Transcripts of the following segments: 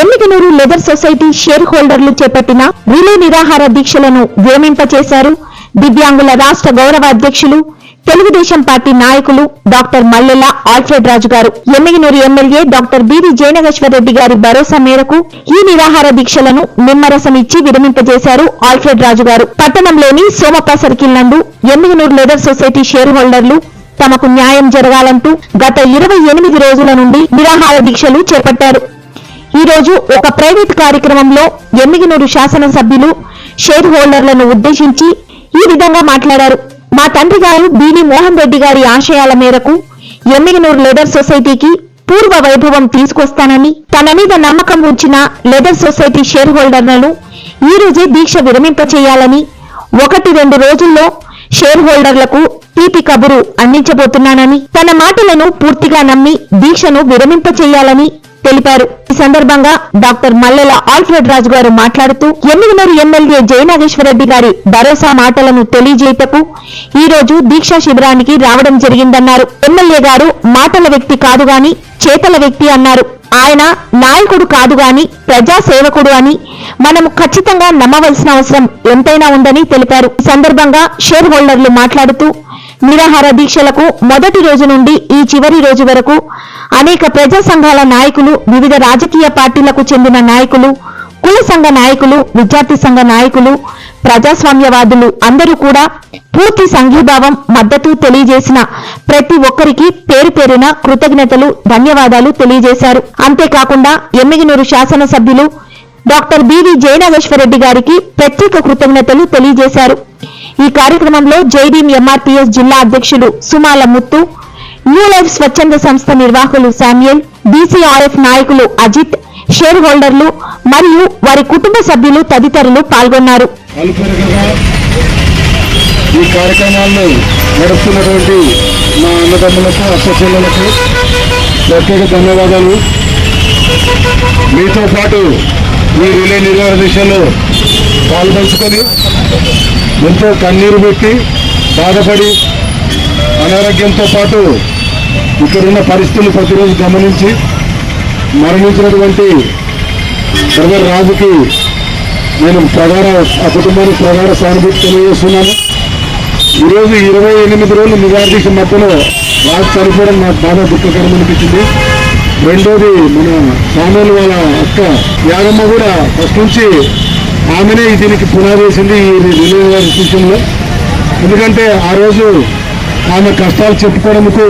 Emmiganur leather society share హోల్డర్లు చేపట్టిన relay నిరాహార దీక్షలను చేశారు దివ్యాంగుల రాష్ట్ర గౌరవ అధ్యక్షులు తెలుగుదేశం పార్టీ నాయకులు డాక్టర్ మల్లెల ఆల్ఫ్రెడ్ రాజు గారు ఎమ్మిగనూరు ఎమ్మెల్యే డాక్టర్ బివి జయనగేశ్వరరెడ్డి గారి భరోసా మేరకు ఈ నిరాహార దీక్షలను నిమ్మరసం ఇచ్చి విరమింపజేశారు ఆల్ఫ్రెడ్ రాజు గారు. పట్టణంలోని సోమప్ప సర్కిల్ నందు ఎమ్మిగనూరు లెదర్ సొసైటీ షేర్ హోల్డర్లు తమకు న్యాయం జరగాలంటూ గత ఇరవై ఎనిమిది రోజుల నుండి నిరాహార దీక్షలు చేపట్టారు. ఈ రోజు ఒక ప్రైవేట్ కార్యక్రమంలో ఎమ్మిగినూరు శాసనసభ్యులు షేర్ హోల్డర్లను ఉద్దేశించి ఈ విధంగా మాట్లాడారు. మా తండ్రి గారు బీని మోహన్ రెడ్డి గారి ఆశయాల మేరకు ఎమ్మిగినూరు లెదర్ సొసైటీకి పూర్వ వైభవం తీసుకొస్తానని తన మీద నమ్మకం ఉంచిన లెదర్ సొసైటీ షేర్ హోల్డర్లను ఈ రోజే దీక్ష విరమింపచేయాలని ఒకటి రెండు రోజుల్లో షేర్ హోల్డర్లకు తీపి కబురు అందించబోతున్నానని తన మాటలను పూర్తిగా నమ్మి దీక్షను విరమింపచేయాలని తెలిపారు. ఈ సందర్భంగా డాక్టర్ మల్లెల ఆల్ఫ్రెడ్ రాజు గారు మాట్లాడుతూ ఎమ్మిగనూరు ఎమ్మెల్యే జయనాగేశ్వరరెడ్డి గారి భరోసా మాటలను తెలియజేయటకు ఈ రోజు దీక్షా శిబిరానికి రావడం జరిగిందన్నారు. ఎమ్మెల్యే గారు మాటల వ్యక్తి కాదు గాని చేతల వ్యక్తి అన్నారు. ఆయన నాయకుడు కాదు గాని ప్రజాసేవకుడు అని మనము ఖచ్చితంగా నమ్మవలసిన అవసరం ఎంతైనా ఉందని తెలిపారు. ఈ సందర్భంగా షేర్ హోల్డర్లు మాట్లాడుతూ నిరాహార దీక్షలకు మొదటి రోజు నుండి ఈ చివరి రోజు వరకు అనేక ప్రజా సంఘాల నాయకులు వివిధ రాజకీయ పార్టీలకు చెందిన నాయకులు కుల సంఘ నాయకులు విద్యార్థి సంఘ నాయకులు ప్రజాస్వామ్యవాదులు అందరూ కూడా పూర్తి సంఘీభావం మద్దతు తెలియజేసిన ప్రతి ఒక్కరికి పేరు పేరున కృతజ్ఞతలు ధన్యవాదాలు తెలియజేశారు. అంతేకాకుండా ఎమ్మిగినూరు శాసనసభ్యులు డాక్టర్ బివి జయనాగేశ్వరరెడ్డి గారికి ప్రత్యేక కృతజ్ఞతలు తెలియజేశారు. ఈ కార్యక్రమంలో జైడీం ఎంఆర్పీఎస్ జిల్లా అధ్యక్షులు సుమాల ముత్తు న్యూ లైఫ్ స్వచ్ఛంద సంస్థ నిర్వాహకులు శామ్యుల్ బీసీఆర్ఎఫ్ నాయకులు అజిత్ షేర్ హోల్డర్లు మరియు వారి కుటుంబ సభ్యులు తదితరులు పాల్గొన్నారు. ఈ కార్యక్రమాలను నడుస్తున్నటువంటి మా అన్నదమ్ములకు అక్కచెల్లెలకు ప్రత్యేక ధన్యవాదాలు. మీతో పాటు మీ రిలే నిర్వహణ దిశలో పాల్పంచుకొని ఎంతో కన్నీరు పెట్టి బాధపడి అనారోగ్యంతో పాటు ఇక్కడున్న పరిస్థితులు ప్రతిరోజు గమనించి మరణించినటువంటి బ్రదర్ రాజుకి నేను ప్రగాఢ ఆ కుటుంబానికి ప్రగాఢ సానుభూతి తెలియజేస్తున్నాను. ఈరోజు ఇరవై ఎనిమిది రోజులు నిరాదీక్ష మధ్యలో రాజు చనిపోవడం నాకు బాగా దుఃఖకరం అనిపించింది. రెండోది మన సామూలు వాళ్ళ అక్క యాగమ్మ కూడా ఫస్ట్ నుంచి ఆమెనే దీనికి పునాదేసింది ఈ ఈ గారి సూచనలో ఎందుకంటే ఆ రోజు ఆమె కష్టాలు చెప్పుకోవడంకు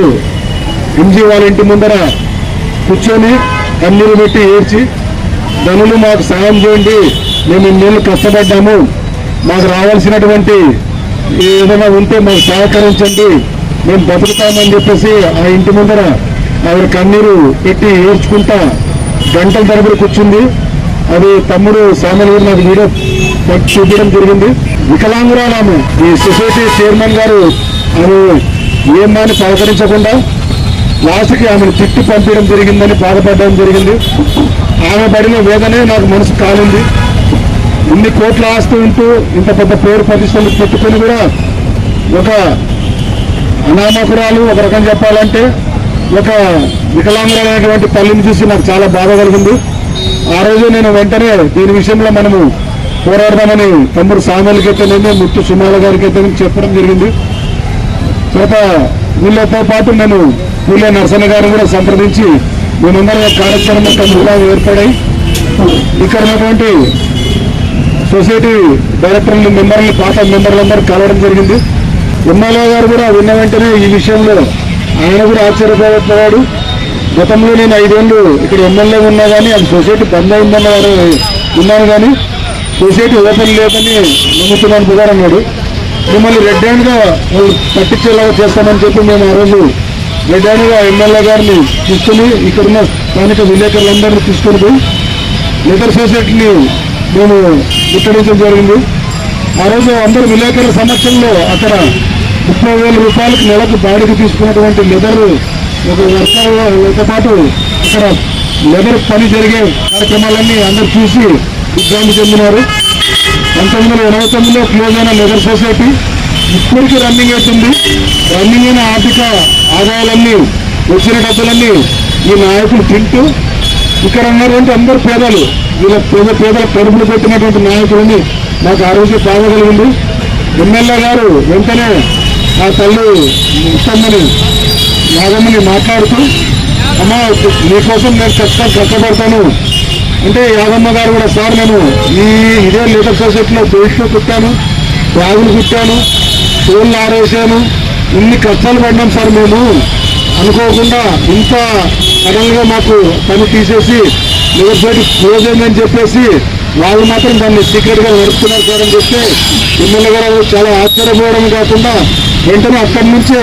ఎంజీ వాళ్ళ ఇంటి ముందర కూర్చొని కన్నీరు పెట్టి ఏడ్చి ధనులు మాకు సాయం చేయండి మేము ఇన్నేళ్ళు కష్టపడ్డాము మాకు రావాల్సినటువంటి ఏదైనా ఉంటే మాకు సహకరించండి మేము బతుకుతామని చెప్పేసి ఆ ఇంటి ముందర ఆవిడ కన్నీరు పెట్టి ఏడ్చుకుంటా గంటల తరబడి కూర్చుంది. అది తమ్ముడు సామెల గారు నాకు వీడియో చూపించడం జరిగింది. వికలాంగురాలాము. ఈ సొసైటీ చైర్మన్ గారు ఆమె ఏమని సహకరించకుండా లాస్ట్కి ఆమెను తిట్టి పంపించడం జరిగిందని బాధపడడం జరిగింది. ఆమె పడిన వేదనే నాకు మనసు కాలింది. ఇన్ని కోట్ల ఆస్తి ఉంటూ ఇంత పెద్ద పేరు ప్రతిష్టలు పెట్టుకుని కూడా ఒక అనామకురాలు ఒక రకం చెప్పాలంటే ఒక వికలాంగులైనటువంటి తల్లిని చూసి నాకు చాలా బాధ కలిగింది. ఆ రోజు నేను వెంటనే దీని విషయంలో మనము పోరాడదామని తమ్ముడు సామెలకి అయితేనేమి ముత్తు సుమాల గారికి అయితే చెప్పడం జరిగింది. తర్వాత వీళ్ళతో పాటు నేను పూలే నరసన్న గారిని కూడా సంప్రదించి మేమందరం కార్యక్రమం తమ్ముడుగా ఏర్పడాయి. ఇక్కడ ఉన్నటువంటి సొసైటీ డైరెక్టర్లు మెంబర్లు పాత మెంబర్లందరూ కలవడం జరిగింది. ఎమ్మెల్యే గారు కూడా విన్న వెంటనే ఈ విషయంలో ఆయన కూడా ఆశ్చర్యపోతున్నాడు గతంలో నేను ఐదేళ్ళు ఇక్కడ ఎమ్మెల్యే ఉన్నా కానీ అది సొసైటీ బంద్ అయిందన్న వారు ఉన్నాను కానీ సొసైటీ ఓపెన్ లేదని నమ్ముతున్నాను బుగారు అన్నాడు మిమ్మల్ని రెడ్ హ్యాండ్గా పట్టించేలాగా చేస్తామని చెప్పి మేము ఆ రోజు రెడ్ హ్యాండ్గా ఎమ్మెల్యే గారిని తీసుకుని ఇక్కడున్న స్థానిక విలేకరులందరినీ తీసుకొని పోయి లెదర్ సొసైటీని మేము ముట్టడించడం జరిగింది. ఆ రోజు అందరు విలేకరుల సమక్షంలో అక్కడ ముప్పై వేల రూపాయలకు నెలకు బాడికి తీసుకున్నటువంటి లెదర్ ఒక వర్షాలతో పాటు అక్కడ లెదర్ పని జరిగే కార్యక్రమాలన్నీ అందరు చూసి ఇబ్బంది చెందినారు. పంతొమ్మిది వందల ఎనభై తొమ్మిదిలో క్లోజ్ అయిన లెదర్ సొసైటీ ఇప్పటికీ రన్నింగ్ అవుతుంది. రన్నింగ్ అయిన ఆర్థిక ఆదాయాలన్నీ వచ్చిన డబ్బులన్నీ ఈ నాయకులు తింటూ ఇక్కడ ఉన్నటువంటి అందరు పేదలు వీళ్ళ పేద పేదల కడుపులు పెట్టినటువంటి నాయకులని నాకు ఆ రోజు బాధ కలిగింది. ఎమ్మెల్యే గారు వెంటనే ఆ తల్లి ఇస్తామని యాదమ్మని మాట్లాడుతూ అమ్మా మీకోసం నేను ఖచ్చితంగా కష్టపడతాను? అంటే యాదమ్మ గారు కూడా సార్ నేను ఈ ఇదే లీడర్ సొసైటీలో బెల్ట్లో కుట్టాను బ్యాగులు కుట్టాను ఫోన్లు ఆరేసాను ఇన్ని కష్టాలు పడ్డాం సార్ మేము. అనుకోకుండా ఇంత సడన్గా మాకు పని తీసేసి లివర్ సైడ్ క్లోజ్ అయిందని చెప్పేసి వాళ్ళు మాత్రం దాన్ని సీక్రెట్గా నడుపుతున్నారు సార్ అని చెప్తే ఎమ్మెల్యే గారు చాలా ఆశ్చర్యపోవడం కాకుండా వెంటనే అక్కడి నుంచే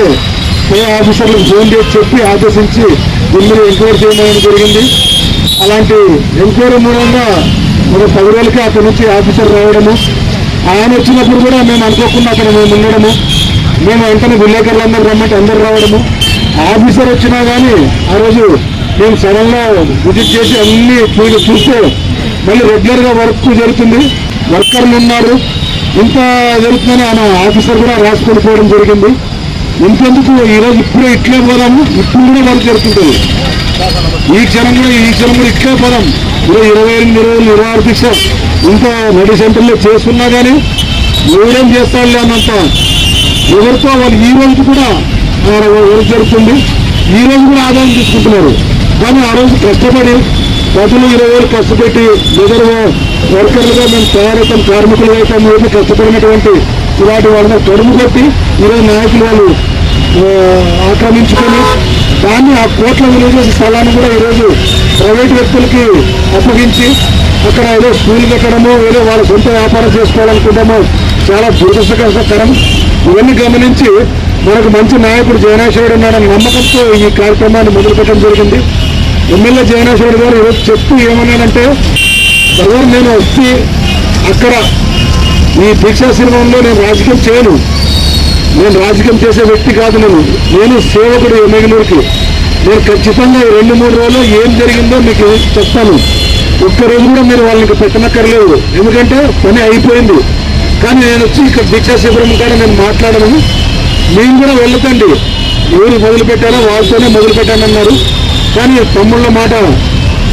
ఏ ఆఫీసర్లకు ఫోన్ చేసి చెప్పి ఆదేశించి దీన్ని ఎంక్వైరీ చేయడం జరిగింది. అలాంటి ఎంక్వైరీ మూలంగా ఒక పది రోజులకి అక్కడి నుంచి ఆఫీసర్ రావడము. ఆయన వచ్చినప్పుడు కూడా మేము అనుకోకుండా అక్కడ మేము ఉండడము. మేము వెంటనే విలేకరులందరూ రమ్మంటే అందరు రావడము. ఆఫీసర్ వచ్చినా కానీ ఆ రోజు మేము సడన్గా విజిట్ చేసి అన్ని చూసి చూస్తే మళ్ళీ రెగ్యులర్గా వర్క్ జరుగుతుంది. వర్కర్లు ఉన్నారు. ఇంత జరుగుతుందని ఆయన ఆఫీసర్ కూడా రాసుకొని పోవడం జరిగింది. ఇంకెందుకు ఈరోజు ఇప్పుడే ఇట్లే పోదాము. ఇప్పుడు కూడా వాళ్ళు జరుగుతుంది ఈ క్షణం కూడా ఈ క్షణం కూడా ఇట్లే పోదాం. ఇరవై ఇరవై ఎనిమిది ఇరవై ఎనిమిది ఇరవై ఆరు దీక్ష ఇంకా నడి సెంటర్లో చేస్తున్నా కానీ ఎవరేం చేస్తాడులే అన్నంత. ఎవరితో వాళ్ళు ఈ రోజు కూడా ఎవరు జరుగుతుంది. ఈ రోజు కూడా ఆదాయం తీసుకుంటున్నారు. కానీ ఆ రోజు కష్టపడి ప్రజలు ఇరవై వేలు కష్టపెట్టి ఎదురు వర్కర్లుగా మేము తయారవుతాం కార్మికులుగా అయితే మేము కష్టపడినటువంటి ఇలాంటి వాళ్ళని తొడుము కొట్టి ఈరోజు నాయకులు వాళ్ళు ఆక్రమించుకొని దాన్ని ఆ కోట్ల విలువ చేసే స్థలాన్ని కూడా ఈరోజు ప్రైవేట్ వ్యక్తులకి అప్పగించి అక్కడ ఏదో స్కూల్ కట్టడము ఏదో వాళ్ళ సొంత వ్యాపారం చేసుకోవాలనుకుంటామో చాలా దురదృష్టకరం ఇవన్నీ గమనించి మనకు మంచి నాయకుడు జయనాశ్వరుడు ఉన్నాడని నమ్మకంతో ఈ కార్యక్రమాన్ని మొదలుపెట్టడం జరిగింది. ఎమ్మెల్యే జయనాశ్వరుడు గారు ఈరోజు చెప్తూ ఏమన్నానంటే ఎవరు నేను వచ్చి అక్కడ ఈ దీక్షాశ్రమంలో నేను రాజకీయం చేయను. నేను రాజకీయం చేసే వ్యక్తి కాదు నేను నేను సేవకుడు ఎమ్మెల్యేకి. నేను ఖచ్చితంగా రెండు మూడు రోజుల్లో ఏం జరిగిందో మీకు చెప్తాను. ఒక్కరోజు కూడా మీరు వాళ్ళకి పెట్టనక్కర్లేదు. ఎందుకంటే పని అయిపోయింది. కానీ నేను వచ్చి ఇక్కడ దీక్షా శిబిరం కూడా నేను మాట్లాడను. మేము కూడా వెళ్ళకండి. ఎవరు మొదలుపెట్టారో వాళ్ళతోనే మొదలుపెట్టానన్నారు కానీ తమ్ముళ్ళ మాట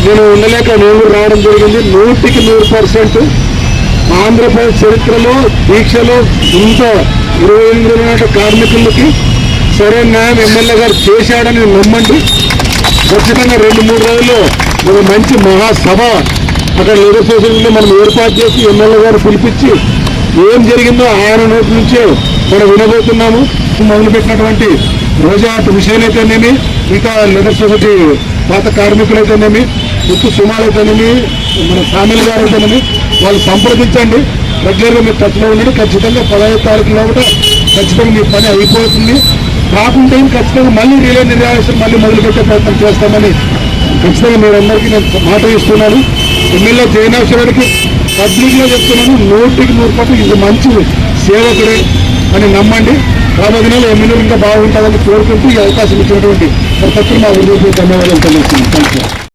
నేను ఉండలేక నేను రావడం జరిగింది. నూటికి నూరు పర్సెంట్ ఆంధ్రప్రదేశ్ చరిత్రలో దీక్షలో ఇంత ఇరవై ఎనిమిది కార్మికులకి సరైన న్యాయం ఎమ్మెల్యే గారు చేశాడని నమ్మండి. ఖచ్చితంగా రెండు మూడు రోజుల్లో ఒక మంచి మహాసభ అక్కడ లేబర్ సొసైటీలో మనం ఏర్పాటు చేసి ఎమ్మెల్యే గారు పిలిపించి ఏం జరిగిందో ఆయన నోటి నుంచే మనం వినబోతున్నాము. మొదలుపెట్టినటువంటి రోజా విషయాలైతేనేమి ఇంకా లెదర్ సొసైటీ పాత కార్మికులైతేనేమి ఉత్తు సుమాలైతేనేమి మన ఫ్యామిలీ గారు అయితేనేమి వాళ్ళు సంప్రదించండి. రెగ్యులర్గా మీరు టచ్లో ఉండండి. ఖచ్చితంగా పదహైదు తారీఖు లోపల ఖచ్చితంగా మీ పని అయిపోతుంది. కాకుంటే ఖచ్చితంగా మళ్ళీ రిలే నిర్యాసం మళ్ళీ మొదలుపెట్టే ప్రయత్నం చేస్తామని ఖచ్చితంగా మీరందరికీ నేను మాట ఇస్తున్నాను. ఎమ్మెల్యే జయనాశ్వరుడికి పబ్లిక్గా చెప్తున్నాను నూటికి నూరు పట్ల ఇది మంచి సేవకుడే అని నమ్మండి. రాబోయే నెలలో ఎమ్మెల్యే ఇంకా బాగుంటుందని కోరుకుంటూ ఈ అవకాశం ఇచ్చినటువంటి ప్రతి ఒక్కరు మా ఉద్యోగులకు ధన్యవాదాలు తెలియజేస్తున్నాను. Thank you